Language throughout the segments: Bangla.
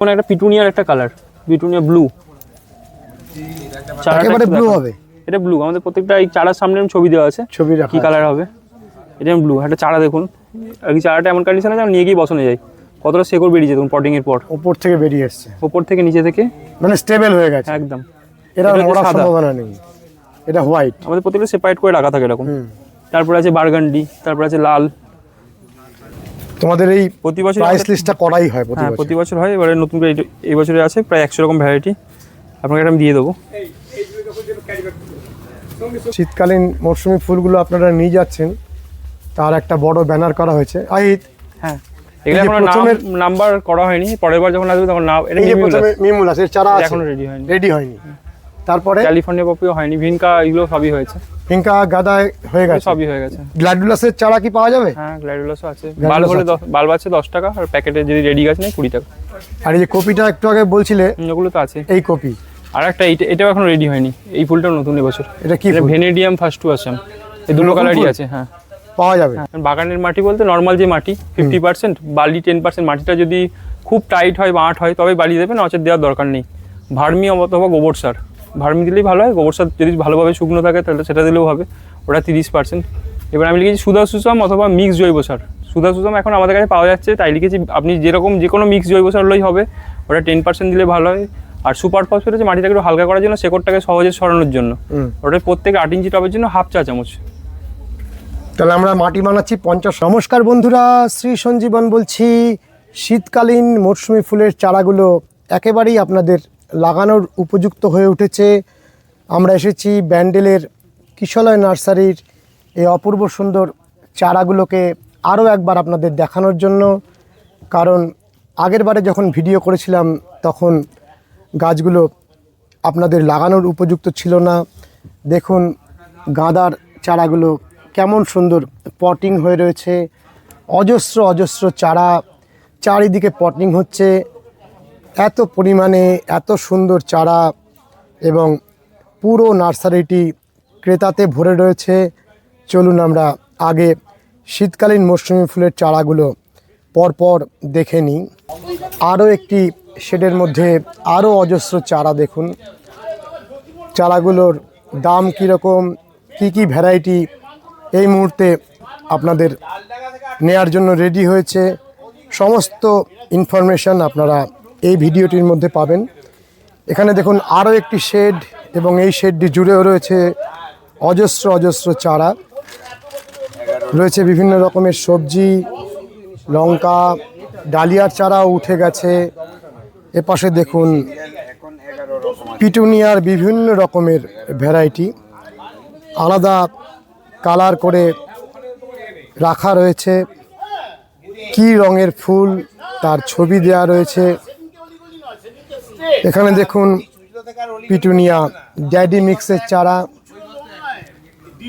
কোন একটা পিটুনিয়ার একটা কালার পিটুনিয়া ব্লু একেবারে ব্লু হবে। এটা ব্লু আমাদের প্রত্যেকটা এই চারার সামনে ছবি দেওয়া আছে। ছবি কি কালার হবে? এটা ব্লু একটা চারা দেখুন। আর কি চারাটা এমন কন্ডিশন আছে আমি নিয়ে গিয়ে বসানো যায়। কতটা শেকড় বেরিয়েছে দেখুন পটিং এর পর। উপর থেকে বেরিয়ে এসছে। ওপর থেকে নিচে থেকে। মানে স্টেবল হয়ে গেছে। একদম। এটা সাদা। সম্ভাবনা নেই। এটা হোয়াইট আমাদের প্রত্যেকটা সেপারেট করে রাখা থাকে এরকম। তারপরে আছে বারগান্ডি তারপরে আছে লাল। তোমাদের এই প্রতি বছর প্রাইস লিস্টটা করাই হয় প্রতি হ্যাঁ বছর প্রতি বছর হয় এবারে নতুন করে এই- বছরে আছে প্রায় একশো রকম ভ্যারাইটি আপনাকে আমি দিয়ে দেবো। শীতকালীন মৌসুমি ফুলগুলো আপনারা নিয়ে যাচ্ছেন তার একটা বড় ব্যানার করা হয়েছে। আহিত হ্যাঁ এগুলো এখনও নাম্বার করা হয়নি পরের বার যখন আসবে তখন না এটা এর চারা আছে। এখনও রেডি হয়নি। রেডি হয়নি। তারপরে? ক্যালিফোর্নিয়া পপিও হয়নি ভিনকা এগুলো সবই হয়েছে। পিঙ্কা গাদা হয়ে গেছে? সবই হয়ে গেছে। গ্ল্যাডুলাসের চারা কি পাওয়া যাবে? হ্যাঁ গ্ল্যাডুলাসও আছে। বাল্ব হলে বাল্ব আছে দশ টাকা আর প্যাকেটে যদি রেডি গাছ নেই কুড়ি টাকা। আর এই যে কপিটা একটু আগে বলছিলে ওগুলো তো আছে। এই কপি। আর একটা এইটা এটাও এখনও রেডি হয়নি। এই ফুলটাও নতুন এবছর। এটা কি এটা? Venidium fastuosum. এই দুটো কালারই আছে হ্যাঁ। পাওয়া যাবে? হ্যাঁ, বাগানের মাটি বলতে নর্মাল যে মাটি ফিফটি পার্সেন্ট বালি টেন পার্সেন্ট মাটিটা যদি খুব টাইট হয় বা আট হয় তবে বালি দেবে না নচেত দেওয়ার দরকার নেই। ভার্মি অথবা গোবর সার। ভার্মি দিলেই ভালো হয় গোবর সার যদি ভালোভাবে শুকনো থাকে তাহলে সেটা দিলেও হবে ওটা তিরিশ পার্সেন্ট এবার আমি লিখেছি সুধা সুষম অথবা মিক্স জৈব সার। সুধা সুষম এখন আমাদের কাছে পাওয়া যাচ্ছে তাই লিখেছি আপনি যেরকম যে কোনো মিক্স জৈব সার হলেই হবে ওটা টেন পার্সেন্ট দিলে ভালো হয়। আর সুপার ফসফেট হচ্ছে মাটিটাকে একটু হালকা করার জন্য শেকড়টাকে সহজে সরানোর জন্য। ওটা প্রত্যেক আট ইঞ্চি টবের জন্য হাফ চা চামচ। তাহলে আমরা মাটি বানাচ্ছি পঞ্চাশ। নমস্কার বন্ধুরা শ্রী সঞ্জীবন বলছি শীতকালীন মরশুমি ফুলের চারাগুলো একেবারেই আপনাদের লাগানোর উপযুক্ত হয়ে উঠেছে। আমরা এসেছি ব্যান্ডেলের কিশলয় নার্সারির এই অপূর্ব সুন্দর চারাগুলোকে আরও একবার আপনাদের দেখানোর জন্য। কারণ আগের বারে যখন ভিডিও করেছিলাম, তখন গাছগুলো আপনাদের লাগানোর উপযুক্ত ছিল না। দেখুন, গাঁদার চারাগুলো কেমন সুন্দর পটিং হয়ে রয়েছে। অজস্র অজস্র চারা। চারিদিকে পটিং হচ্ছে। এত পরিমাণে, এত সুন্দর চারা এবং পুরো নার্সারিটি ক্রেতাতে ভরে রয়েছে। চলুন আমরা আগে শীতকালীন মৌসুমি ফুলের চারাগুলো পরপর দেখে নিই। আরও একটি শেডের মধ্যে আরও অজস্র চারা দেখুন। চারাগুলোর দাম কীরকম, কি কি ভ্যারাইটি এই মুহূর্তে আপনাদের নেয়ার জন্য রেডি হয়েছে। সমস্ত ইনফরমেশন আপনারা এই ভিডিওটির মধ্যে পাবেন। এখানে দেখুন আরও একটি শেড এবং এই শেডটি জুড়েও রয়েছে অজস্র অজস্র চারা। রয়েছে বিভিন্ন রকমের সবজি, লঙ্কা, ডালিয়ার চারাও উঠে গেছে। এপাশে দেখুন পিটুনিয়ার বিভিন্ন রকমের ভ্যারাইটি। আলাদা কালার করে রাখা রয়েছে। কি রঙের ফুল তার ছবি দেয়া রয়েছে। এখানে দেখুন পিটুনিয়া ড্যাডি মিক্সের চারা।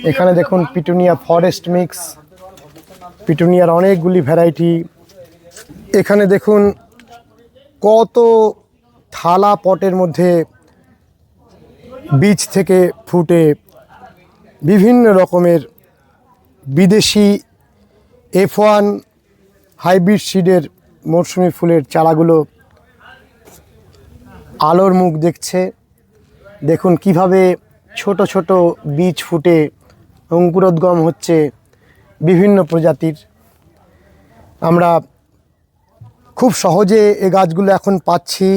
এখানে দেখুন পিটুনিয়া ফরেস্ট মিক্স, পিটুনিয়ার অনেকগুলি ভ্যারাইটি। এখানে দেখুন কত থালা পটের মধ্যে বীজ থেকে ফুটে বিভিন্ন রকমের বিদেশি এফ ওয়ান হাইব্রিড সিডের মরশুমি ফুলের চারাগুলো আলোর মুখ দেখছে। দেখুন কীভাবে ছোট ছোট বীজ ফুটে অঙ্কুরোদ্গম হচ্ছে বিভিন্ন প্রজাতির। আমরা খুব সহজে এ গাছগুলো এখন পাচ্ছি,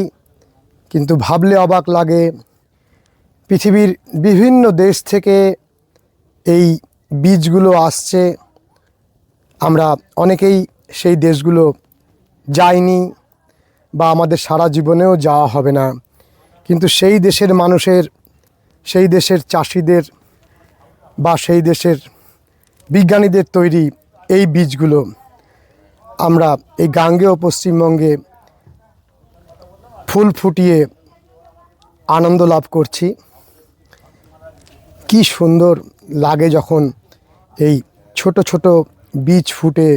কিন্তু ভাবলে অবাক লাগে। পৃথিবীর বিভিন্ন দেশ থেকে এই বীজগুলো আসছে। আমরা অনেকেই সেই দেশগুলো যাইনি। বা আমাদের সারা জীবনেও যাওয়া হবে না। কিন্তু সেই দেশের মানুষের, সেই দেশের চাষিদের বা সেই দেশের বিজ্ঞানীদের তৈরি এই বীজগুলো আমরা এই গাঙ্গেয় পশ্চিমবঙ্গে ফুল ফুটিয়ে আনন্দ লাভ করছি। কি সুন্দর লাগে যখন এই ছোট ছোট বীজ ফুটে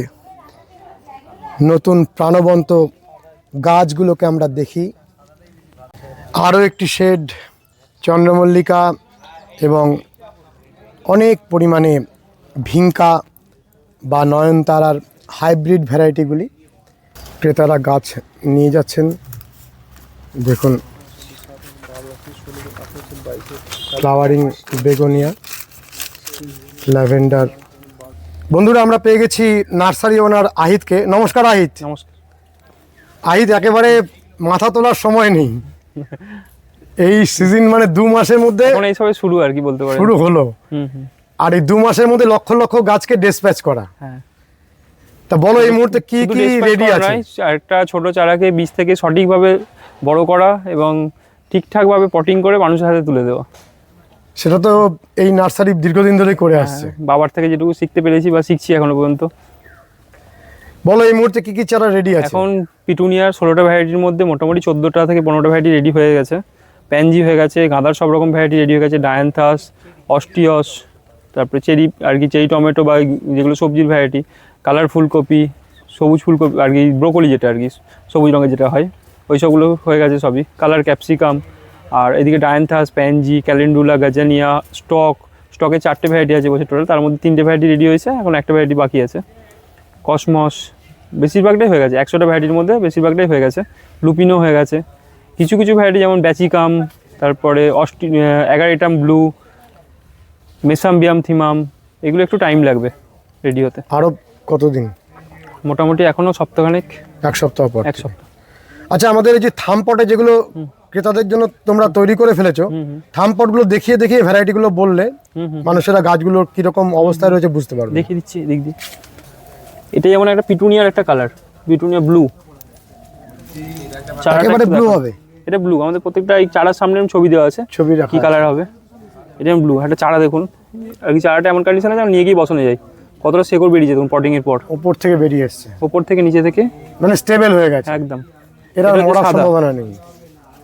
নতুন প্রাণবন্ত গাছগুলোকে আমরা দেখি। আরও একটি শেড, চন্দ্রমল্লিকা এবং অনেক পরিমাণে ভিঙ্কা বা নয়নতারার হাইব্রিড ভ্যারাইটিগুলি ক্রেতারা গাছ নিয়ে যাচ্ছেন। দেখুন, ফ্লাওয়ারিং বেগোনিয়া, ল্যাভেন্ডার। বন্ধুরা, আমরা পেয়ে গেছি নার্সারি ওনার আহিতকে। নমস্কার, আহিত। নমস্কার। আহিত একেবারে মাথা তোলার সময় নেই। এই সিজন মানে দু মাসের মধ্যে এই সবে শুরু আর কি বলতে শুরু হলো। হুম হুম। আর এই দু মাসের মধ্যে লক্ষ লক্ষ গাছকে ডিসপ্যাচ করা। হ্যাঁ। তা বলো এই মুহূর্তে কি কি রেডি আছে? একটা ছোট চারাকে বীজ থেকে সঠিকভাবে বড় করা এবং ঠিকঠাকভাবে পটিং করে মানুষের হাতে তুলে দেওয়া। সেটা তো এই নার্সারি দীর্ঘদিন ধরে করে আসছে। হ্যাঁ, বাবার থেকে যেটুকু শিখতে পেরেছি বা শিখছি এখনও পর্যন্ত। বলো এই মুহূর্তে কি কি চারা রেডি আছে? এখন পিটুনিয়ার ষোলোটা ভ্যারাইটির মধ্যে মোটামুটি চোদ্দোটা থেকে পনেরোটা ভ্যারাইটি রেডি হয়ে গেছে। প্যানজি হয়ে গেছে, গাঁদার সব রকম ভ্যারাইটি রেডি হয়ে গেছে ডায়ান্থাস অস্টিয়স তারপরে চেরি আর কি চেরি টমেটো বা যেগুলো সবজির ভ্যারাইটি কালার ফুলকপি, সবুজ ফুলকপি আর কি ব্রোকলি যেটা আর কি, সবুজ রঙের যেটা হয়, ওই সবগুলো হয়ে গেছে সবই। কালার ক্যাপসিকাম আর এদিকে dianthus pansy calendula gazania stock স্টকে চারটে ভ্যারাইটি আছে বছর টোটাল তার মধ্যে তিনটে ভ্যারাইটি রেডি হয়েছে, এখন একটা ভ্যারাইটি বাকি আছে। কসমস বেশিরভাগটাই হয়ে গেছে একশোটা ভ্যারাইটির মধ্যে বেশিরভাগটাই হয়ে গেছে। লুপিনো হয়ে গেছে। কিছু কিছু ভ্যারাইটি যেমন ব্যাচিকাম তারপরে অস্টি অ্যাগারিটাম ব্লু মেসাম্বিয়াম থিমাম এগুলো একটু টাইম লাগবে রেডি হতে আরও কতদিন? মোটামুটি এখনও সপ্তাহখানেক। এক সপ্তাহ পর এক সপ্তাহ। আচ্ছা আমাদের এই যে থামপটে যেগুলো ক্রেতাদের জন্য তোমরা তৈরি করে ফেলেছো থামপটগুলো দেখিয়ে দেখিয়ে ভ্যারাইটি গুলো বললে মানুষেরা গাছগুলোর কীরকম অবস্থায় রয়েছে বুঝতে পারবে। দেখিয়ে দিচ্ছি দিক দিয়ে এটা যেমন একটা পিটুনিয়ার একটা কালার পিটুনিয়া ব্লু একেবারে ব্লু হবে। এটা ব্লু আমাদের প্রত্যেকটা এই চারার সামনে ছবি দেওয়া আছে। ছবি কি কালার হবে? এটা ব্লু একটা চারা দেখুন। আর কি চারাটা এমন কন্ডিশন আছে নিয়ে গিয়ে বসানো যায়। কতটা শেকড় বেরিয়েছে দেখুন পটিং এর পর। ওপর থেকে বেরিয়ে এসছে। ওপর থেকে নিচে থেকে মানে স্টেবল হয়ে গেছে। একদম। এটা সাদা। সম্ভাবনা নেই।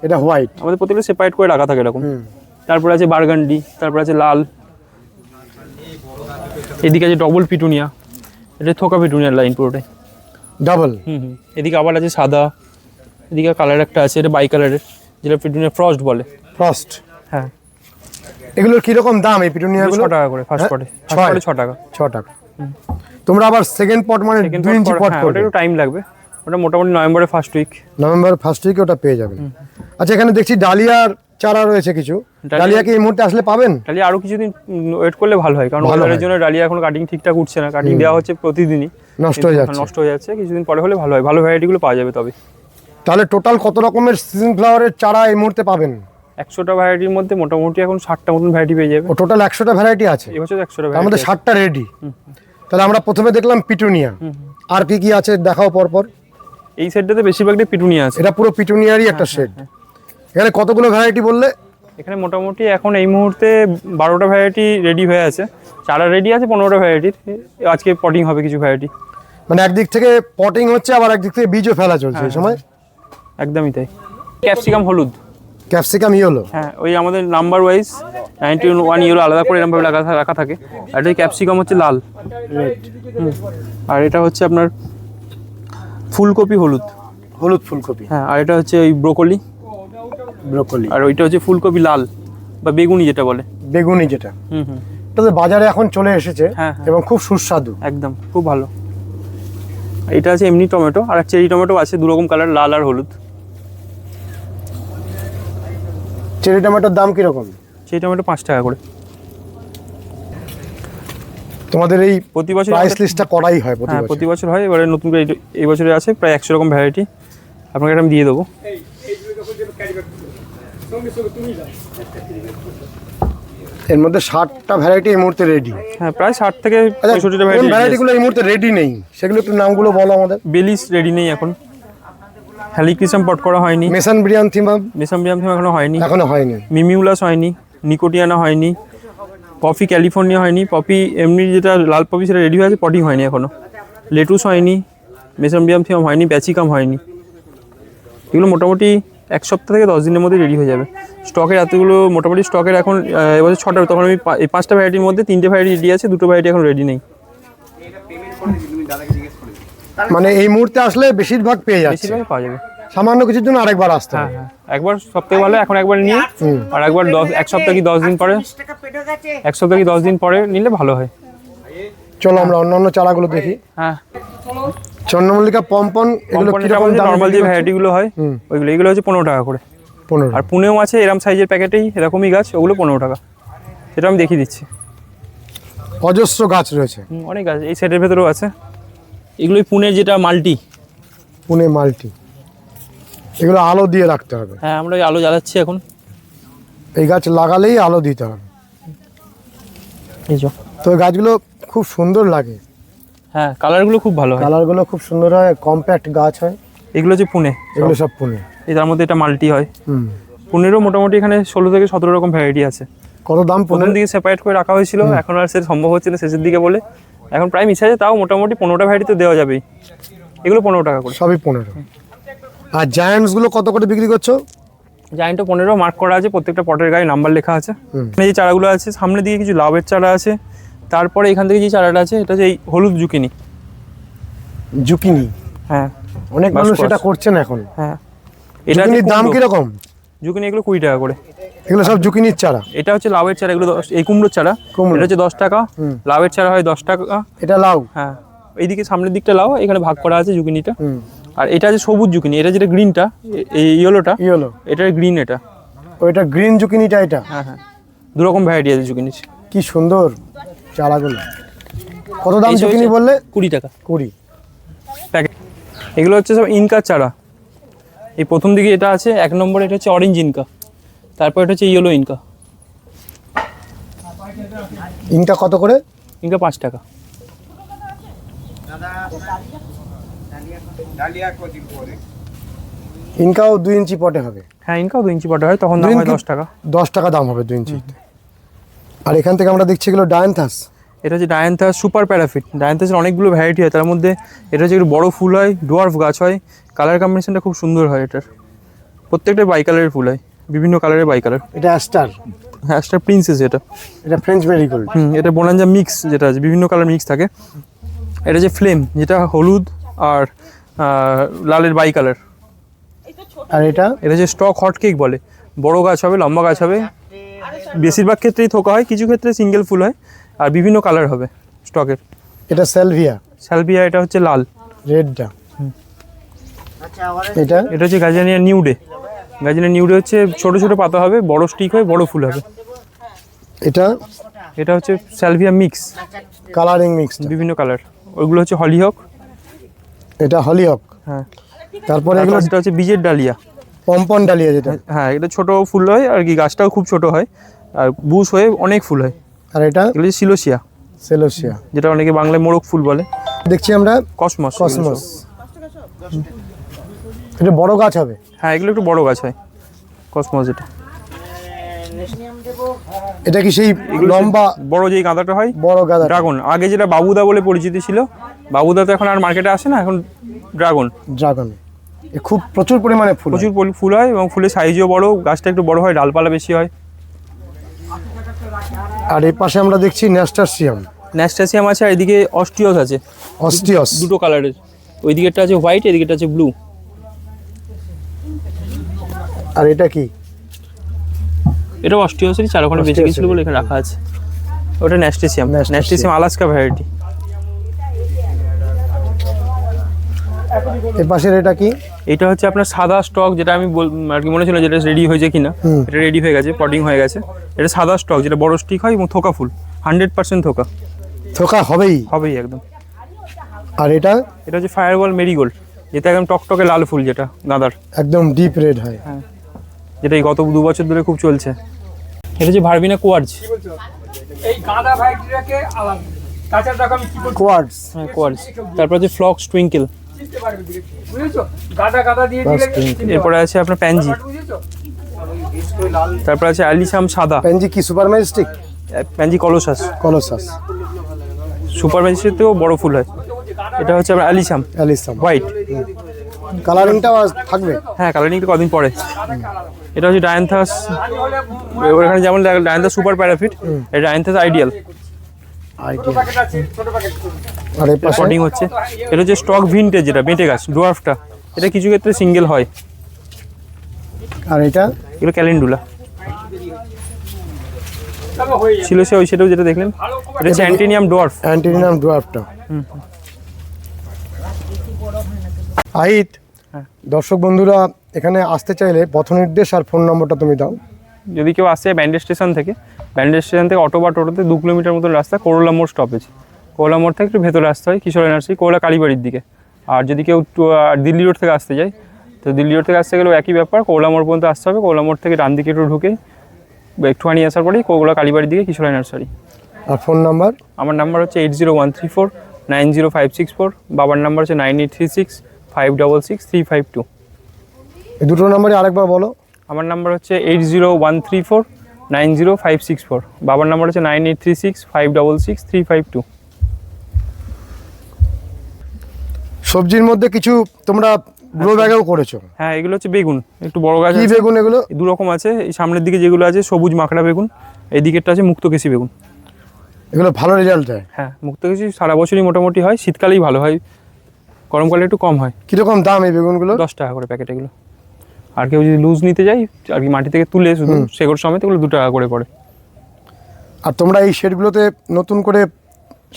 এটা হোয়াইট আমাদের প্রত্যেকটা সেপারেট করে রাখা থাকে এরকম। তারপর আছে বার্গান্ডি তারপর আছে লাল। এদিকে আছে ডবল পিটুনিয়া। এটা থোকা ডুনিয়ার লাইন পুরোটাই। ডাবল হুম হুম। এদিকে আবার আছে সাদা এদিকে কালার একটা আছে এটা বাই কালারের যেটা পিটুনিয়া ফ্রস্ট বলে। ফ্রস্ট হ্যাঁ। এগুলোর কীরকম দাম এই পিটুনিয়াগুলো ছ টাকা করে ফার্স্ট পটে ফার্স্ট পটে ছ টাকা। ছ টাকা। তোমরা আবার সেকেন্ড পট মানে দুই ইঞ্চি পট হ্যাঁ করবে। একটু টাইম লাগবে। ওটা মোটামুটি নভেম্বরের ফার্স্ট উইক নভেম্বরের ফার্স্ট উইকে ওটা পেয়ে যাবেন। আচ্ছা এখানে দেখছি ডালিয়ার চারা রয়েছে কিছু। ডালিয়া- ডালিয়া কি এই মুহূর্তে আসলে পাবেন? তাহলে আরও কিছুদিন ওয়েট করলে ভালো হয় কারণ ওয়েদারের জন্য ডালিয়া এখন কাটিং ঠিকঠাক উঠছে না। কাটিং দেওয়া হচ্ছে প্রতিদিনই। নষ্ট হয়ে যাচ্ছে। নষ্ট হয়ে যাচ্ছে। কিছুদিন পরে হলে ভালো হয়। ভালো ভ্যারাইটিগুলো পাওয়া যাবে তবে। তাহলে টোটাল কত রকমের সিজন ফ্লাওয়ারের চারা এই মুহূর্তে পাবেন? একশোটা ভ্যারাইটির মধ্যে মোটামুটি এখন ষাটটা মতন ভ্যারাইটি পেয়ে যাবে। ও টোটাল একশোটা ভ্যারাইটি আছে? এবছর একশোটা তার মধ্যে ষাটটা রেডি তাহলে আমরা প্রথমে দেখলাম পিটুনিয়া আর কি কি আছে দেখাও পরপর। এই সেটটাতে বেশিরভাগটাই পিটুনিয়া আছে। এটা পুরো পিটুনিয়ারই একটা হ্যাঁ, শেড এখানে কতগুলো ভ্যারাইটি বললে? এখানে মোটামুটি এখন এই মুহূর্তে বারোটা ভ্যারাইটি রেডি হয়ে আছে। চারা রেডি আছে পনেরোটা ভ্যারাইটির আজকে পটিং হবে কিছু ভ্যারাইটি মানে একদিক থেকে পটিং হচ্ছে আবার একদিক থেকে বীজও ফেলা চলছে হ্যাঁ, এই সময়? একদমই তাই। ক্যাপসিকাম হলুদ। ক্যাপসিকাম ইয়েলো হ্যাঁ ওই আমাদের number wise ninety one euro আলাদা করে এরকমভাবে রাখা রাখা থাকে। আর এটা ক্যাপসিকাম হচ্ছে লাল। আর এটা হচ্ছে আপনার ফুলকপি হলুদ। হলুদ ফুলকপি। হ্যাঁ আর এটা হচ্ছে ওই ব্রোকলি। ব্রোকলি। আর ওইটা হচ্ছে ফুলকপি লাল বা বেগুনি যেটা বলে। বেগুনি যেটা। হুম হুম। এটা তো বাজারে এখন চলে এসেছে হ্যাঁ, হ্যাঁ। এবং খুব সুস্বাদু। একদম খুব ভালো। এটা আছে এমনি টমেটো আর চেরি টমেটো আছে দু রকম কালার লাল আর হলুদ। চেরি টমেটোর দাম কীরকম? চেরি টমেটো পাঁচ টাকা করে। তোমাদের এই প্রতি বছর প্রাইস লিস্টটা করাই হয় প্রতি হ্যাঁ বছর প্রতি বছর হয়। এবারে নতুন করে এই- বছরে আছে প্রায় একশো রকম ভ্যারাইটি আপনাকে আমি দিয়ে দেবো। এর মধ্যে ষাটটা ভ্যারাইটি এই মুহূর্তে রেডি হ্যাঁ প্রায় ষাট থেকে পঁয়ষট্টিটা কোন ভ্যারাইটি ভ্যারাইটিগুলো এই মুহূর্তে রেডি নেই। সেগুলো একটু নামগুলো বলো আমাদের। বেলিস রেডি নেই এখন। হ্যালিক্রিসাম পট করা হয়নি। মেসান বিরিয়ান থিমাম মেসাম্বিয়াম এখনও হয়নি। এখনও হয়নি। মিমিউলাস হয়নি। নিকোটিয়ানা হয়নি। পপি ক্যালিফোর্নিয়া হয়নি পপি এমনি যেটা লাল পপি সেটা রেডি হয়ে আছে পটি হয়নি এখনও লেটুস হয়নি মেসাম্বিয়াম থিমাম হয়নি ব্যাচিকাম হয়নি। এগুলো মোটামুটি এক সপ্তাহ থেকে দশ দিনের মধ্যে রেডি হয়ে যাবে। স্টকের এতগুলো মোটামুটি স্টকের এখন এবছর ছটা তখন আমি এই পাঁচটা ভ্যারাইটির মধ্যে তিনটে ভ্যারাইটি রেডি আছে দুটো ভ্যারাইটি এখন রেডি নেই। মানে এই মুহূর্তে আসলে বেশিরভাগ পেয়ে যাচ্ছে। বেশিরভাগ পাওয়া যাবে। সামান্য কিছুর জন্য আরেকবার আসতে হ্যাঁ হবে। হ্যাঁ। একবার থেকে ভালো এখন একবার নিয়ে আর একবার দশ এক সপ্তাহ কি দশ দিন পরে? এক সপ্তাহ কি দশ দিন পরে নিলে ভালো হয়। চলো আমরা অন্য অন্য চারাগুলো দেখি। হ্যাঁ। চন্দ্রমল্লিকা পম্পন এগুলো কীরকম দাম নর্মাল যে বিক্রি ভ্যারাইটিগুলো হয় ওইগুলো এগুলো হচ্ছে পনেরো টাকা করে? পনেরো। আর পুনেও আছে এরম সাইজের প্যাকেটেই এরকমই গাছ ওগুলো পনেরো টাকা। সেটা আমি দেখিয়ে দিচ্ছি। অজস্র গাছ রয়েছে। অনেক গাছ এই সেটের ভেতরেও আছে। এগুলোই পুনের যেটা মাল্টি। পুনে মাল্টি। এগুলো আলো দিয়ে রাখতে হবে। হ্যাঁ আমরা আলো জ্বালাচ্ছি এখন। এই গাছ লাগালেই আলো দিতে হবে। এই যে। তো গাছগুলো খুব সুন্দর লাগে। হ্যাঁ কালারগুলো খুব ভালো হয়। কালারগুলো খুব সুন্দর হয় কম্প্যাক্ট গাছ হয়। এগুলো হচ্ছে পুনে এগুলো সব পুনে। এই তার মধ্যে এটা মাল্টি হয়। হুম। পুনেরও মোটামুটি এখানে ষোলো থেকে সতেরো রকম ভ্যারাইটি আছে। কত দাম প্রথম পুনে দিকে সেপারেট করে রাখা হয়েছিল এখন আর সে সম্ভব হচ্ছে না শেষের দিকে বলে। এখন প্রায় মিশে আছে তাও মোটামুটি পনেরোটা ভ্যারাইটি তো দেওয়া যাবেই। এগুলো পনেরো টাকা করে। সবই পনেরো। আর জায়ান্টসগুলো কত করে বিক্রি করছ? জাইনটা পনেরো মার্ক করা আছে প্রত্যেকটা পটের গায়ে নাম্বার লেখা আছে। এখানে যে চারাগুলো আছে সামনে দিকে কিছু লাভের চারা আছে তারপরে এখান থেকে যে চারাটা আছে এটা হচ্ছে এই হলুদ জুকিনি। জুকিনি? হ্যাঁ। অনেক মানুষ। এটা করছেন এখন। হ্যাঁ। এটা দাম কীরকম? জুকিনি এগুলো কুড়ি টাকা করে। এগুলো সব জুকিনির চারা? এটা হচ্ছে লাভের চারা এগুলো দশ- এই কুমড়োর চারা। কুমড়ো। এটা হচ্ছে দশ টাকা। লাভের চারা হয় দশ টাকা। এটা লাউ? হ্যাঁ। এইদিকে সামনের দিকটা লাউ এখানে ভাগ করা আছে জুকিনিটা। আর এটা আছে সবুজ জুকিনি এটা যেটা গ্রিনটা এই ইয়েলোটা হলো এটা গ্রিন এটা। ওইটা গ্রিন জুকিনিটা এটা? হ্যাঁ হ্যাঁ। দু রকম ভ্যারাইটি আছে জুকিনি। কি সুন্দর চারাগুলো। কত দাম জুকিনি বললে? কুড়ি টাকা। কুড়ি। প্যাকেট এগুলো হচ্ছে সব ইনকার চারা। এই প্রথম দিকে এটা আছে এক নম্বরে এটা হচ্ছে অরেঞ্জ ইনকা। তারপর এটা হচ্ছে ইয়েলো ইনকা। ইনকা কত করে? ইনকা পাঁচ টাকা। ইনকাও দুই ইঞ্চি পটে হবে। হ্যাঁ ইনকাও দু ইঞ্চি পটা হয় তখন দাম হয় দশ টাকা। দশ টাকা দাম হবে দুই ইঞ্চিতে আর এখান থেকে আমরা দেখছি এগুলো ডায়ান্থাস। এটা হচ্ছে ডায়ান্থাস সুপার প্যারাফিট। ডায়ান্থাসের অনেকগুলো ভ্যারাইটি হয় তার মধ্যে এটা হচ্ছে একটু বড় ফুল হয় ডোয়ার্ফ গাছ হয়। কালার কম্বিনেশনটা খুব সুন্দর হয় এটার। প্রত্যেকটা বাই কালারের ফুল হয় বিভিন্ন কালারের বাই কালার এটা অ্যাস্টার হ্যাঁ একটা প্রিন্সেস এটা। এটা ফ্রেঞ্চ মেরিগোল্ড হুম এটা বোনাঞ্জা মিক্স যেটা আছে বিভিন্ন কালার মিক্স থাকে। এটা যে ফ্লেম যেটা হলুদ আর লালের বাই কালার আর এটা? এটা হচ্ছে স্টক হট কেক বলে। বড় গাছ হবে লম্বা গাছ হবে। বেশিরভাগ ক্ষেত্রেই থোকা হয় কিছু ক্ষেত্রে সিঙ্গেল ফুল হয় আর বিভিন্ন কালার হবে স্টকের। এটা সেলভিয়া স্যালভিয়া এটা হচ্ছে লাল। রেডটা এটা? এটা হচ্ছে গাজানিয়া নিউডে গাজানিয়া নিউডে হচ্ছে ছোট ছোট পাতা হবে বড় স্টিক হয় বড় ফুল হবে। এটা? এটা হচ্ছে স্যালভিয়া মিক্স কালারিং মিক্স বিভিন্ন কালার ওইগুলো হচ্ছে হলিহক এটা হলিহক হ্যাঁ। তারপরে এগুলো এটা হচ্ছে বীজের ডালিয়া। পম্পন ডালিয়া যেটা। হ্যাঁ এটা ছোট ফুল হয় আর কি গাছটাও খুব ছোট হয়। আর বুশ হয়ে অনেক ফুল হয়। আর এটা? এগুলো সিলোসিয়া। সেলোসিয়া। যেটা অনেকে বাংলায় মোরগ ফুল বলে। দেখছি আমরা কসমস। কসমস। এটা বড় গাছ হবে? হ্যাঁ এগুলো একটু বড় গাছ হয়। কসমস এটা। এটা কি সেই লম্বা বড় যেই গাঁদাটা হয়? বড় গাঁদা ড্রাগন। আগে যেটা বাবুদা বলে পরিচিতি ছিল বাবুদা তো এখন আর মার্কেটে আসে না এখন ড্রাগন ড্রাগন খুব প্রচুর পরিমাণে ফুল প্রচুর পরি- ফুল হয় এবং ফুলের সাইজও বড় গাছটা একটু বড় হয় ডালপালা বেশি হয়। আর এই পাশে আমরা দেখছি ন্যাস্টাসিয়াম ন্যাস্টাসিয়াম আছে আর এদিকে অস্টিওস আছে। অস্টিয়াস দুটো কালারের ওই দিকেরটা আছে হোয়াইট এদিকেরটা আছে ব্লু আর এটা কি? এটা অস্টিওসেরই চার ওখানে বেঁচে গেছিল বলে এখানে রাখা আছে। ওটা ন্যাস্টেসিয়াম। ন্যাস্টেসিয়াম আলাস্কা ভ্যারাইটি এই পাশের এটা কি? এটা হচ্ছে আপনার সাদা স্টক যেটা আমি বল আর কি মনে ছিল যেটা রেডি হয়েছে কিনা। এটা রেডি হয়ে গেছে পটিং হয়ে গেছে। এটা সাদা স্টক যেটা বড় স্টিক হয় এবং থোকা ফুল হান্ড্রেড পার্সেন্ট থোকা। থোকা হবেই। হবেই একদম। আর এটা? এটা হচ্ছে ফায়ারবল মেরিগোল্ড যেটা একদম টকটকে লাল ফুল যেটা গাঁদার। একদম ডিপ রেড হয়। যেটা এই গত দু বছর ধরে খুব চলছে। এটা হচ্ছে ভার্বিনা কোয়ার্জ এই গাঁদা ভাইটিটাকে আলাদা। তাছাড়া দেখো আমি কি বলছি? কোয়ার্ডস হ্যাঁ কোয়ার্জ তারপর আছে ফ্লক্স টুইঙ্কেল এরপরে আছে আপনার প্যানজি। তারপর আছে আলিসাম সাদা। পেনজি কি super majestic? Pansy colossus. Colossus. Super ম্যাজিস্ট্রেটেও বড় ফুল হয়। এটা হচ্ছে আপনার আলিসাম অ্যালিসাম হোয়াইট কালারিংটাও থাকবে? হ্যাঁ কালারিং তো কদিন পরে। এটা হচ্ছে ডায়ান্থাস ওখানে যেমন ডায়ান্থাস সুপার প্যারাফিট এটা ডায়ান্থাস আইডিয়াল আইডিয়া আর এই পাশে পটিং হচ্ছে। এটা হচ্ছে স্টক ভিনটেজ যেটা বেঁটে গাছ ডোয়ার্ফটা এটা কিছু ক্ষেত্রে সিঙ্গেল হয়। আর এটা? এগুলো ক্যালেন্ডুলা ছিল সে ওই সেটাও যেটা দেখলেন। এটা হচ্ছে অ্যান্টিনিয়াম ডোয়ার্ফ অ্যান্টিনিয়াম ডুয়ার্ফটা আহিত। দর্শক বন্ধুরা এখানে আসতে চাইলে পথ নির্দেশ আর ফোন নম্বরটা তুমি দাও। যদি কেউ আসে ব্যান্ডেজ স্টেশন থেকে ব্যান্ডেজ স্টেশন থেকে অটো বা টোটোতে দু কিলোমিটার মতো রাস্তা করোলা মোড় স্টপেজ করোলা মোড় থেকে একটু ভেতরে আসতে হয় কিশোর এনার্সি করোলা কালীবাড়ির দিকে। আর যদি কেউ দিল্লি রোড থেকে আসতে যায় তো দিল্লি রোড থেকে আসতে গেলেও একই ব্যাপার করোলা মোড় পর্যন্ত আসতে হবে। করোলা মোড় থেকে ডান দিকে একটু ঢুকে একটুখানি আসার পরেই করোলা কালীবাড়ির দিকে কিশোর নার্সারি আর ফোন নাম্বার আমার নাম্বার হচ্ছে eight zero one three four nine zero five six four বাবার নাম্বার হচ্ছে nine eight three six five double six three five two এই দুটো নাম্বারই আরেকবার বলো। আমার নাম্বার হচ্ছে eight zero one three four nine zero five six four বাবার নাম্বার হচ্ছে nine eight three six five double six three five two সবজির মধ্যে কিছু তোমরা গ্রো ব্যাগেও করেছ? হ্যাঁ এগুলো হচ্ছে বেগুন। একটু বড় গাছ কি বেগুন এগুলো? দু রকম আছে। এই সামনের দিকে যেগুলো আছে সবুজ মাখড়া বেগুন। এই দিকেরটা আছে মুক্তকেশি বেগুন। এগুলো ভালো রেজাল্ট দেয়। হ্যাঁ মুক্তকেশি সারা বছরই মোটামুটি হয়। শীতকালেই ভালো হয়। গরমকালে একটু কম হয়। কীরকম দাম এই বেগুনগুলো? দশ টাকা করে প্যাকেট এগুলো। আর কেউ যদি লুজ নিতে যায় আর কি মাটি থেকে তুলে শুধু সেগুলো সমেত এগুলো দু টাকা করে পড়ে। আর তোমরা এই শেডগুলোতে নতুন করে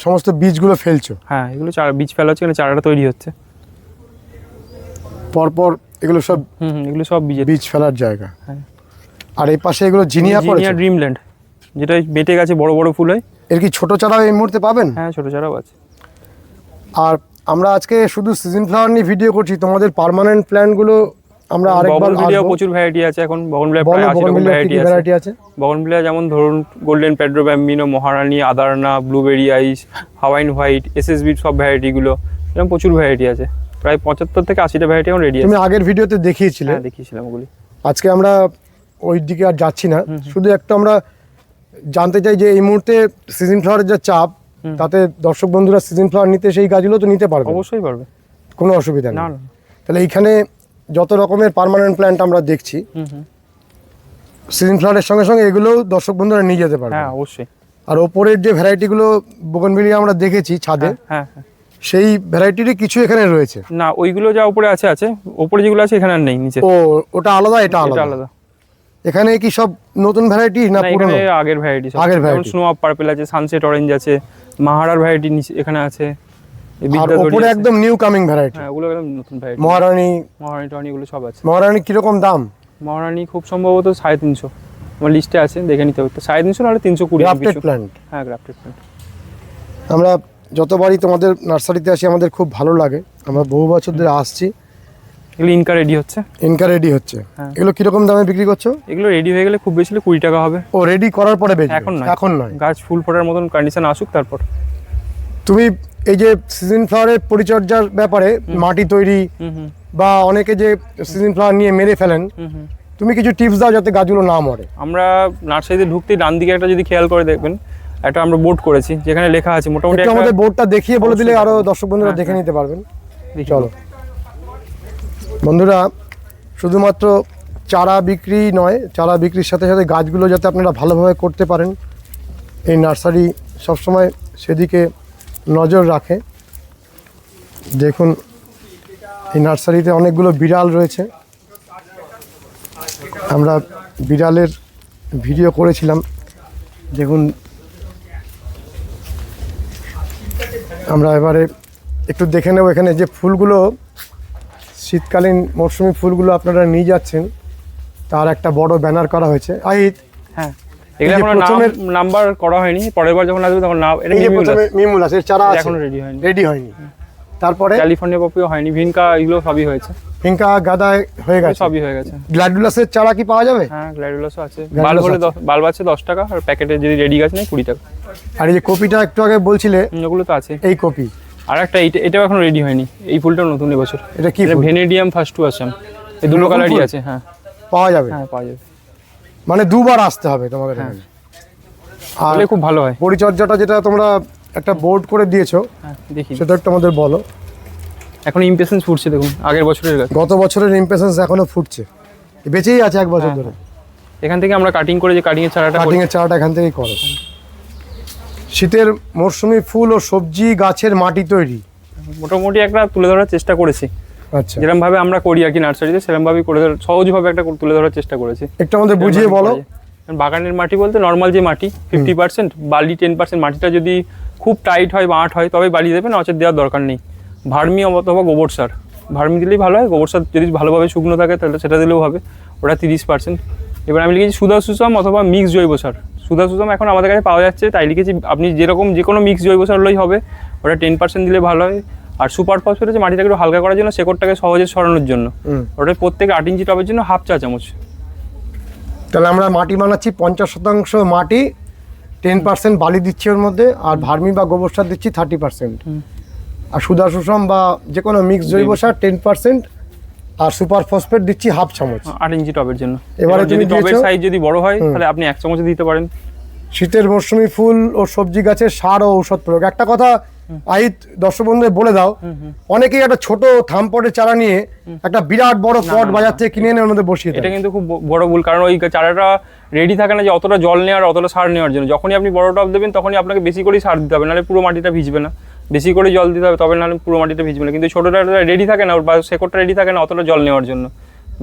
সমস্ত বীজগুলো ফেলছো? হ্যাঁ এগুলো চারা বীজ ফেলা হচ্ছে এখানে চারাটা তৈরি হচ্ছে। পরপর এগুলো সব হুম এগুলো সব বীজের। বীজ ফেলার জায়গা। হ্যাঁ। আর এই পাশে এগুলো জিনিয়া জিনিয়া ড্রিমল্যান্ড যেটা বেটে গেছে বড় বড় ফুল হয়। এর কি ছোট চারা এই মুহূর্তে পাবেন? হ্যাঁ ছোটো চারাও আছে। আর আমরা আজকে শুধু সিজন ফ্লাওয়ার নিয়ে ভিডিও করছি তোমাদের পার্মানেন্ট প্ল্যানগুলো আমরা আরেকবার আসব। প্রচুর ভ্যারাইটি আছে এখন বগনভিলিয়া প্রায় আশি রকম ভ্যারাইটি আছে। আছে? বগনভিলিয়া যেমন ধরুন golden Pedro bambino Maharani আদারনা blueberry ice Hawaiian white SSB সব ভ্যারাইটিগুলো এরকম প্রচুর ভ্যারাইটি আছে। প্রায় পঁচাত্তর থেকে আশিটা ভ্যারাইটি এখন রেডি তুমি আগের ভিডিওতে দেখিয়েছিলে। হ্যাঁ দেখিয়েছিলাম ওগুলি। আজকে আমরা ওই দিকে আর যাচ্ছি না। শুধু একটা আমরা জানতে চাই যে এই মুহূর্তে সিজন ফ্লাওয়ারের যা চাপ তাতে দর্শক বন্ধুরা সিজন ফ্লাওয়ার নিতে সেই গাছগুলো তো নিতে পারবে অবশ্যই পারবে। কোনো অসুবিধা নেই। না। তাহলে এইখানে যত রকমের পার্মানেন্ট প্ল্যান্ট আমরা দেখছি সিজন ফ্লাওয়ারের সঙ্গে সঙ্গে এগুলো দর্শক বন্ধুরা নিয়ে যেতে পারবে। হ্যাঁ অবশ্যই। আর ওপরের যে ভ্যারাইটিগুলো বোগনভিলিয়া আমরা দেখেছি ছাদে হ্যাঁ হ্যাঁ সেই ভ্যারাইটিরই কিছু এখানে রয়েছে। না ওইগুলো যা উপরে আছে আছে। উপরে যেগুলো আছে এখানে আর নেই নিচে। ও ওটা আলাদা এটা আলাদা। আলাদা। এখানে কি সব নতুন ভ্যারাইটি না পুরনো এখানে আগের ভ্যারাইটি আগের ভ্যারাইটি স্নো আপ পার্পেল আছে সানসেট অরেঞ্জ আছে মাহারার ভ্যারাইটি এখানে আছে। আর বিদ্যাধরী একদম নিউ কামিং ভ্যারাইটি হ্যাঁ ওগুলো একদম নতুন ভ্যারাইটি মহারানী মহারানি টহানি এগুলো সব আছে। মহারানী কীরকম দাম? মহারানি খুব সম্ভবত সাড়ে তিনশো। আমার লিস্টে আছে দেখে নিতে হবে। সাড়ে তিনশো নাহলে তিনশো কুড়ি গ্রাফটেড প্ল্যান্ট হ্যাঁ গ্রাফটেড প্ল্যান্ট আমরা যতবারই তোমাদের নার্সারিতে আসি আমাদের খুব ভালো লাগে। আমরা বহু বছর ধরে আসছি। এগুলো ইনকা রেডি হচ্ছে। ইনকা রেডি হচ্ছে। হ্যাঁ। এগুলো কীরকম দামে বিক্রি করছ? এগুলো রেডি হয়ে গেলে খুব বেশি হলে কুড়ি টাকা হবে। ও রেডি করার পরে এখন নয়। এখন নয়। গাছ ফুল ফোটার মতন কন্ডিশন আসুক তারপর। তুমি এই যে সিজন ফ্লাওয়ারের পরিচর্যার ব্যাপারে মাটি তৈরি বা অনেকে যে সিজন ফ্লাওয়ার নিয়ে মেরে ফেলেন তুমি কিছু টিপস দাও যাতে গাছগুলো না মরে। আমরা নার্সারিতে ঢুকতেই ডান দিকে একটা যদি খেয়াল করে দেখবেন একটা আমরা বোর্ড করেছি যেখানে লেখা আছে মোটামুটি আমাদের বোর্ডটা দেখিয়ে বলে দিলে আরও দর্শক বন্ধুরা হ্যাঁ, দেখে হ্যাঁ। নিতে পারবেন। চলো। বন্ধুরা শুধুমাত্র চারা বিক্রি নয় চারা বিক্রির সাথে সাথে গাছগুলো যাতে আপনারা ভালোভাবে করতে পারেন এই নার্সারি সবসময় সেদিকে নজর রাখে। দেখুন, এই নার্সারিতে অনেকগুলো বিড়াল রয়েছে। আমরা বিড়ালের ভিডিও করেছিলাম। দেখুন, আমরা এবারে একটু দেখে নেব এখানে যে ফুলগুলো, শীতকালীন মরশুমি ফুলগুলো আপনারা নিয়ে যাচ্ছেন, তার একটা বড় ব্যানার করা হয়েছে। আহিত হ্যাঁ। এগুলো এখনও নাম্বার করা হয়নি পরের বার যখন আসবে তখন নাম এটা। প্রথমে চারা আছে। এখনও রেডি হয়নি। রেডি হয়নি। তারপরে? ক্যালিফোর্নিয়া পপিও হয়নি ভিনকা এগুলো সবই হয়েছে। গাদা হয়ে গেছে। সবই হয়ে গেছে। গ্ল্যাডুলাসের চারা কি পাওয়া যাবে? হ্যাঁ গ্ল্যাডুলাসও আছে। বাল্ব হলে বাল্ব আছে দশ টাকা আর প্যাকেটে যদি রেডি গাছ নেই কুড়ি টাকা। আর এই যে কপিটা একটু আগে বলছিলে ওগুলো তো আছে। এই কপি। আর একটা এইটা এটাও এখনও রেডি হয়নি। এই ফুলটাও নতুন এবছর। এটা কি ভেনেডিয়াম ফার্স্ট টু আসাম এই দুটো কালারই আছে হ্যাঁ। পাওয়া যাবে? হ্যাঁ পাওয়া যাবে। মানে দুবার আসতে হবে তোমাকে হ্যাঁ। আর খুব ভালো হয়। পরিচর্যাটা যেটা তোমরা একটা বোর্ড করে দিয়েছ হ্যাঁ দেখি। সেটা একটু আমাদের বলো। এখন ইমপ্রেশন ফুটছে দেখুন আগের বছরের গত বছরের ইমপ্রেশনস এখনও ফুটছে। বেঁচেই আছে এক বছর হ্যাঁ, ধরে। এখান থেকে আমরা কাটিং করে যে কাটিং এর চারাটা কাটিং এর চারাটা এখান থেকেই করো। শীতের মরশুমি ফুল ও সবজি গাছের মাটি তৈরি। মোটামুটি একটা তুলে ধরার চেষ্টা করেছি। যেরকম ভাবে আমরা করি আর কি নার্সারিতে সেরকম ভাবেই করে ধর- সহজভাবে একটা তুলে ধরার চেষ্টা করেছি। একটু আমাদের বুঝিয়ে বলো। বাগানের মাটি বলতে নর্মাল যে মাটি ফিফটি পার্সেন্ট বালি টেন পার্সেন্ট মাটিটা যদি খুব টাইট হয় বা আট হয় তবে বালি দেবেন নচেত দেওয়ার দরকার নেই। ভার্মি অথবা গোবর সার। ভার্মি দিলেই ভালো হয় গোবর সার যদি ভালোভাবে শুকনো থাকে তাহলে সেটা দিলেও হবে। ওটা তিরিশ পার্সেন্ট এবার আমি লিখেছি সুধা সুষম অথবা মিক্স জৈব সার। সুধা সুষম এখন আমাদের কাছে পাওয়া যাচ্ছে তাই লিখেছি আপনি যেরকম যে কোনো মিক্স জৈব সার হলেই হবে ওটা টেন পার্সেন্ট দিলে ভালো হয়। আর সুপার ফসফেট হচ্ছে মাটিটাকে একটু হালকা করার জন্য শেকড়টাকে সহজে সরানোর জন্য। ওটা প্রত্যেক আট ইঞ্চি টবের জন্য হাফ চা চামচ। তাহলে আমরা মাটি বানাচ্ছি পঞ্চাশ শতাংশ মাটি টেন পার্সেন্ট বালি দিচ্ছি ওর মধ্যে আর ভার্মি বা গোবর সার দিচ্ছি থার্টি পার্সেন্ট আর সুধা সুষম বা যে কোনো মিক্স জৈব সার টেন পার্সেন্ট আর সুপার ফসফেট দিচ্ছি হাফ চামচ। আট ইঞ্চি টবের জন্য। এবারে যদি টবের? সাইজ যদি বড় হয় তাহলে আপনি এক চামচ দিতে পারেন। শীতের মরশুমি ফুল ও সবজি গাছের সার ও ঔষধ প্রয়োগ। একটা কথা আহিত দর্শক বন্ধুদের বলে দাও অনেকেই একটা ছোট থামপটের চারা নিয়ে একটা বিরাট বড় পট বাজার থেকে কিনে এনে মধ্যে বসিয়ে এটা কিন্তু খুব বড় ভুল কারণ ওই চারাটা রেডি থাকে না যে অতটা জল নেওয়ার অতটা সার নেওয়ার জন্য। যখনই আপনি বড় টব দেবেন তখনই আপনাকে বেশি করেই সার দিতে হবে নাহলে পুরো মাটিটা ভিজবে না। বেশি করে জল দিতে হবে তবে নাহলে পুরো মাটিটা ভিজবে না। কিন্তু ছোটোটা রেডি থাকে না বা শেকড়টা রেডি থাকে না অতটা জল নেওয়ার জন্য।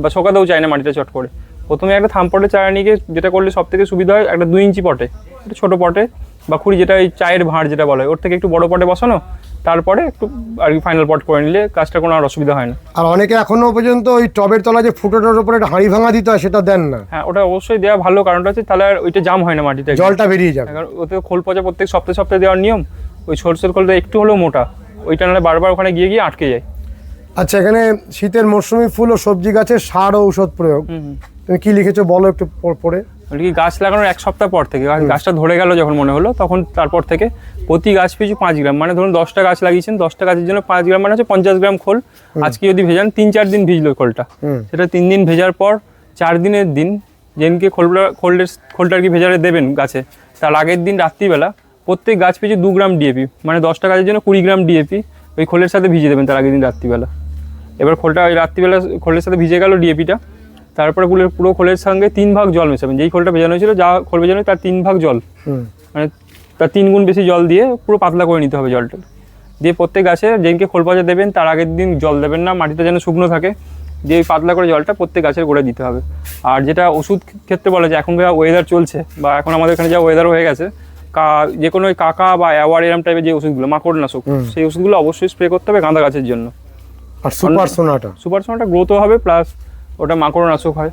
বা শোকাতেও চায় না মাটিটা চট করে। প্রথমে একটা থামপটে চারা নিয়ে যেটা করলে সব থেকে সুবিধা হয় একটা দুই ইঞ্চি পটে একটা ছোটো পটে বা খুঁড়ি যেটা ওই চায়ের ভাঁড় যেটা বলা হয় ওর থেকে একটু বড় পটে বসানো তারপরে একটু আর কি ফাইনাল পট করে নিলে কাজটা কোনো আর অসুবিধা হয় না। আর অনেকে এখনও পর্যন্ত ওই টবের তলা যে ফুটোটার উপরে একটা হাঁড়ি ভাঙা দিতে হয় সেটা দেন না। হ্যাঁ ওটা অবশ্যই দেওয়া ভালো কারণটা হচ্ছে তাহলে আর ওইটা জাম হয় না মাটিতে। জলটা বেরিয়ে যাবে। কারণ ওতে খোল পচা প্রত্যেক সপ্তাহে সপ্তাহে দেওয়ার নিয়ম ওই সরষের খোলটা একটু হলেও মোটা ওইটা নাহলে বারবার ওখানে গিয়ে গিয়ে আটকে যায়। আচ্ছা এখানে শীতের মরশুমি ফুল ও সবজি গাছের সার ও ঔষধ প্রয়োগ। তুমি কি লিখেছো বলো একটু পড়ে। আর কি গাছ লাগানোর এক সপ্তাহ পর থেকে গাছটা ধরে গেল যখন মনে হলো তখন তারপর থেকে প্রতি গাছ পিছু পাঁচ গ্রাম মানে ধরুন দশটা গাছ লাগিয়েছেন দশটা গাছের জন্য পাঁচ গ্রাম মানে হচ্ছে পঞ্চাশ গ্রাম খোল। আজকে যদি ভেজান তিন চার দিন ভিজলো খোলটা। সেটা তিন দিন ভেজার পর চার দিনের দিন যেদিনকে খোলটা খোলের খোলটা আর কি ভেজারে দেবেন গাছে তার আগের দিন রাত্রিবেলা প্রত্যেক গাছ পিছু দু গ্রাম ডিএপি মানে দশটা গাছের জন্য কুড়ি গ্রাম ডিএপি ওই খোলের সাথে ভিজিয়ে দেবেন তার আগের দিন রাত্রিবেলা। এবার খোলটা ওই রাত্রিবেলা খোলের সাথে ভিজে গেল ডিএপিটা তারপরে খোলের পুরো খোলের সঙ্গে তিন ভাগ জল মেশাবেন। যেই খোলটা ভেজানো হয়েছিল যা খোল ভেজানো তার তিন ভাগ জল। মানে তার তিন গুণ বেশি জল দিয়ে পুরো পাতলা করে নিতে হবে জলটা। দিয়ে প্রত্যেক গাছে যেদিনকে খোল পচা দেবেন তার আগের দিন জল দেবেন না মাটিটা যেন শুকনো থাকে। দিয়ে ওই পাতলা করে জলটা প্রত্যেক গাছের গোড়ায় দিতে হবে। আর যেটা ওষুধ ক্ষেত্রে বলা যায় এখনকার ওয়েদার চলছে বা এখন আমাদের এখানে যা ওয়েদার হয়ে গেছে কা যে কোনো ওই কাকা বা অ্যাওয়ার এরম টাইপের যে ওষুধগুলো মাকড়নাশক সেই ওষুধগুলো অবশ্যই স্প্রে করতে হবে গাঁদা গাছের জন্য। আর সুপার সোনাটা? সুপার সোনাটা গ্রোথও হবে প্লাস ওটা মাকড়নাশক হয়।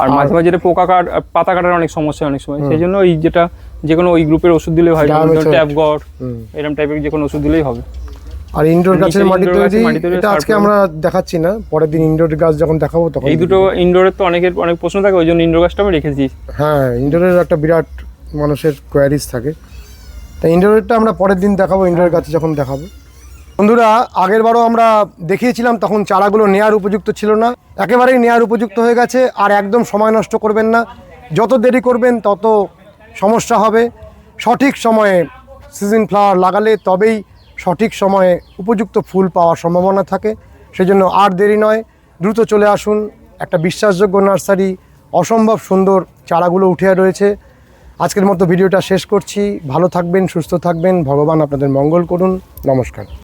আর মাঝে মাঝে পোকা কাট পাতা কাটার অনেক সমস্যা অনেক সময়। সেই জন্য ওই যেটা যে কোনো ওই গ্রুপের ওষুধ দিলেই হয়. ট্যাপগড় হুম। এরকম টাইপের যে কোনো ওষুধ দিলেই হবে। আর ইনডোর গাছের মাটি তৈরি, এটা আজকে আমরা দেখাচ্ছি না। পরের দিন ইনডোর গাছ যখন দেখাবো তখন এই দুটো ইনডোরের তো অনেকের অনেক প্রশ্ন থাকে ওই জন্য ইনডোর গাছটা আমি রেখেছি। হ্যাঁ ইনডোরের একটা বিরাট মানুষের কোয়ারিজ থাকে। তাই ইনডোরেরটা আমরা পরের দিন দেখাবো ইনডোর গাছ যখন দেখাবো। বন্ধুরা আগের বারও আমরা দেখিয়েছিলাম, তখন চারাগুলো নেয়ার উপযুক্ত ছিল না। একেবারেই নেয়ার উপযুক্ত হয়ে গেছে, আর একদম সময় নষ্ট করবেন না। যত দেরি করবেন, তত সমস্যা হবে। সঠিক সময়ে সিজন ফ্লাওয়ার লাগালে তবেই সঠিক সময়ে উপযুক্ত ফুল পাওয়ার সম্ভাবনা থাকে। সেজন্য আর দেরি নয়, দ্রুত চলে আসুন। একটা বিশ্বাসযোগ্য নার্সারি, অসম্ভব সুন্দর চারাগুলো উঠে রয়েছে। আজকের মতো ভিডিওটা শেষ করছি। ভালো থাকবেন, সুস্থ থাকবেন। ভগবান আপনাদের মঙ্গল করুন। নমস্কার।